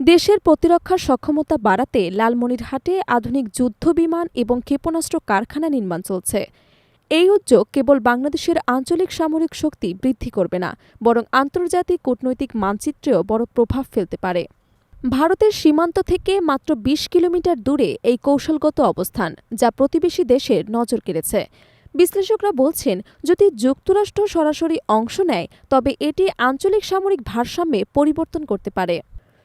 দেশের প্রতিরক্ষার সক্ষমতা বাড়াতে লালমনিরহাটে আধুনিক যুদ্ধ বিমান এবং ক্ষেপণাস্ত্র কারখানা নির্মাণ চলছে। এই উদ্যোগ কেবল বাংলাদেশের আঞ্চলিক সামরিক শক্তি বৃদ্ধি করবে না, বরং আন্তর্জাতিক কূটনৈতিক মানচিত্রেও বড় প্রভাব ফেলতে পারে। ভারতের সীমান্ত থেকে মাত্র ২০ কিলোমিটার দূরে এই কৌশলগত অবস্থান, যা প্রতিবেশী দেশের নজর কেড়েছে। বিশ্লেষকরা বলছেন, যদি যুক্তরাষ্ট্র সরাসরি অংশ নেয়, তবে এটি আঞ্চলিক সামরিক ভারসাম্যে পরিবর্তন করতে পারে।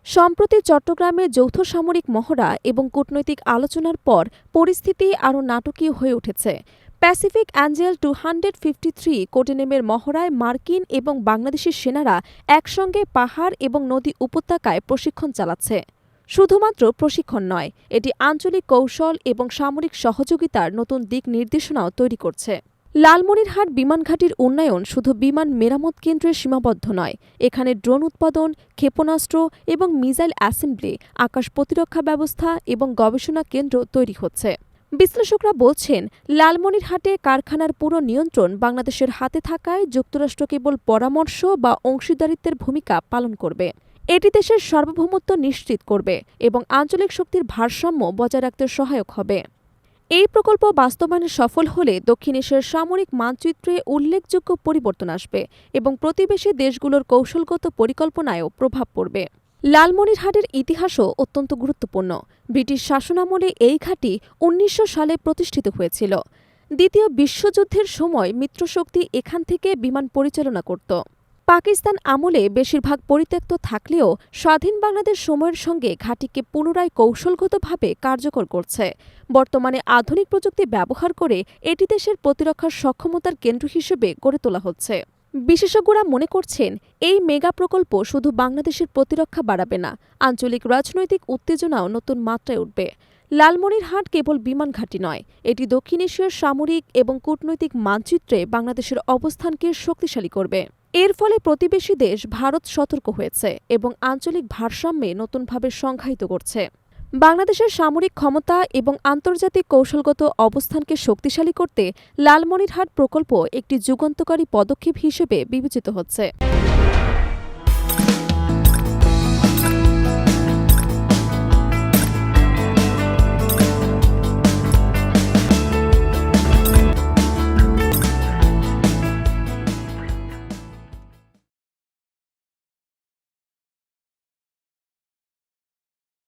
সম্প্রতি চট্টগ্রামে যৌথ সামরিক মহড়া এবং কূটনৈতিক আলোচনার পর পরিস্থিতি আরও নাটকীয় হয়ে উঠেছে। Pacific angel two hundred fifty three কোটেনেমের মহড়ায় মার্কিন এবং বাংলাদেশি সেনারা একসঙ্গে পাহাড় এবং নদী উপত্যকায় প্রশিক্ষণ চালাচ্ছে। শুধুমাত্র প্রশিক্ষণ নয়, এটি আঞ্চলিক কৌশল এবং সামরিক সহযোগিতার নতুন দিক নির্দেশনাও তৈরি করছে। লালমনিরহাট বিমানঘাটির উন্নয়ন শুধু বিমান মেরামত কেন্দ্রে সীমাবদ্ধ নয়, এখানে ড্রোন উৎপাদন, ক্ষেপণাস্ত্র এবং মিসাইল অ্যাসেম্বলি, আকাশ প্রতিরক্ষা ব্যবস্থা এবং গবেষণা কেন্দ্র তৈরি হচ্ছে। বিশ্লেষকরা বলছেন, লালমনিরহাটে কারখানার পুরো নিয়ন্ত্রণ বাংলাদেশের হাতে থাকায় যুক্তরাষ্ট্র কেবল পরামর্শ বা অংশীদারিত্বের ভূমিকা পালন করবে। এটি দেশের সার্বভৌমত্ব নিশ্চিত করবে এবং আঞ্চলিক শক্তির ভারসাম্য বজায় রাখতে সহায়ক হবে। এই প্রকল্প বাস্তবায়নে সফল হলে দক্ষিণ এশিয়ার সামরিক মানচিত্রে উল্লেখযোগ্য পরিবর্তন আসবে এবং প্রতিবেশী দেশগুলোর কৌশলগত পরিকল্পনায়ও প্রভাব পড়বে। লালমনিরহাটের ইতিহাসও অত্যন্ত গুরুত্বপূর্ণ। ব্রিটিশ শাসনামলে এই ঘাঁটি উনিশশো সালে প্রতিষ্ঠিত হয়েছিল। দ্বিতীয় বিশ্বযুদ্ধের সময় মিত্রশক্তি এখান থেকে বিমান পরিচালনা করত। পাকিস্তান আমলে বেশিরভাগ পরিত্যক্ত থাকলেও স্বাধীন বাংলাদেশ সময়ের সঙ্গে ঘাঁটিকে পুনরায় কৌশলগতভাবে কার্যকর করছে। বর্তমানে আধুনিক প্রযুক্তি ব্যবহার করে এটি দেশের প্রতিরক্ষার সক্ষমতার কেন্দ্র হিসেবে গড়ে তোলা হচ্ছে। বিশেষজ্ঞরা মনে করছেন, এই মেগা প্রকল্প শুধু বাংলাদেশের প্রতিরক্ষা বাড়াবে না, আঞ্চলিক রাজনৈতিক উত্তেজনাও নতুন মাত্রায় উঠবে। লালমনিরহাট কেবল বিমান ঘাঁটি নয়, এটি দক্ষিণ এশিয়ার সামরিক এবং কূটনৈতিক মানচিত্রে বাংলাদেশের অবস্থানকে শক্তিশালী করবে। এর ফলে প্রতিবেশী দেশ ভারত সতর্ক হয়েছে এবং আঞ্চলিক ভারসাম্যে নতুনভাবে সংজ্ঞায়িত করছে। বাংলাদেশের সামরিক ক্ষমতা এবং আন্তর্জাতিক কৌশলগত অবস্থানকে শক্তিশালী করতে লালমনিরহাট প্রকল্প একটি যুগান্তকারী পদক্ষেপ হিসেবে বিবেচিত হচ্ছে।